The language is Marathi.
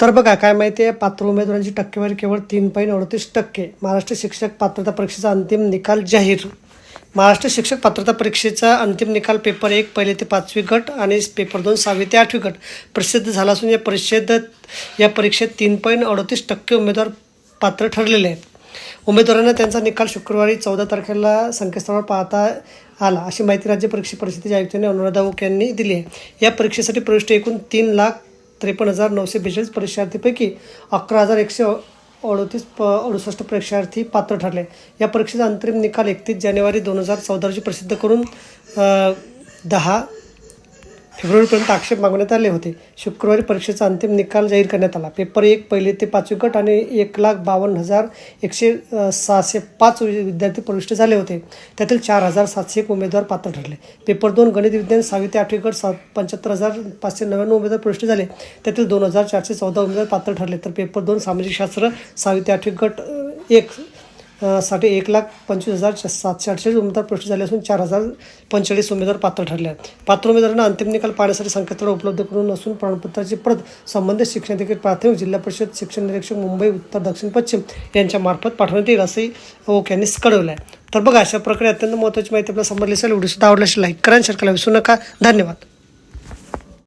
तर बघा काय माहिती आहे पात्र उमेदवारांची टक्केवारी केवळ तीन पॉईंट अडतीस टक्के. महाराष्ट्र शिक्षक पात्रता परीक्षेचा अंतिम निकाल जाहीर. महाराष्ट्र शिक्षक पात्रता परीक्षेचा अंतिम निकाल पेपर एक पहिले ते पाचवी गट आणि पेपर दोन सहावी ते आठवी गट प्रसिद्ध झाला असून या परिषद या परीक्षेत तीन पॉईंट अडतीस टक्के उमेदवार पात्र ठरलेले आहेत. उमेदवारांना त्यांचा निकाल शुक्रवारी चौदा तारखेला संकेतस्थळावर पाहता आला अशी माहिती राज्य परीक्षा परिषदेच्या आयुक्तांनी अनुराधा ओक यांनी दिली आहे. या परीक्षेसाठी प्रविष्ट एकूण तीन लाख त्रेपन्न हजार नऊशे बेचाळीस परीक्षार्थीपैकी अकरा हजार एकशे अडतीस प अडुसष्ट परीक्षार्थी पात्र ठरले. या परीक्षेचा अंतरिम निकाल एकतीस जानेवारी दोन हजार चौदा रोजी प्रसिद्ध करून दहा फेब्रुवारीपर्यंत आक्षेप मागवण्यात आले होते. शुक्रवारी परीक्षेचा अंतिम निकाल जाहीर करण्यात आला. पेपर एक पहिले ते पाचवी गट आणि एक लाख बावन्न हजार एकशे सहाशे पाच विद्यार्थी प्रविष्ट झाले होते. त्यातील चार हजार सातशे एक उमेदवार पात्र ठरले. पेपर दोन गणित विज्ञान सहावी ते आठवी गट सात पंच्याहत्तर हजार पाचशे नव्याण्णव उमेदवार प्रविष्ट झाले. त्यातील दोन हजार चारशे चौदा उमेदवार पात्र ठरले. तर पेपर दोन सामाजिक शास्त्र सहावी ते आठवी गट एक साठी एक लाख पंचवीस हजार सातशे अठ्ठेचाळीस उमेदवार प्रविष्ट झाले असून चार हजार पंचेचाळीस उमेदवार पात्र ठरले आहेत. पात्र उमेदवारांना अंतिम निकाल पाहण्यासाठी संकेतस्थळ उपलब्ध करून असून प्रमाणपत्राची प्रत संबंधित शिक्षणाधिकारी प्राथमिक जिल्हा परिषद शिक्षण निरीक्षक मुंबई उत्तर दक्षिण पश्चिम यांच्यामार्फत पाठवण्यात येईल असंही ओक यांनी कळवलं आहे तर बघा अशा प्रकारे अत्यंत महत्त्वाची माहिती आपल्याला समजली असेल व्हिडिओ सुद्धा आवडला लाईक करा आणि शेअर करायला विसरू नका. धन्यवाद.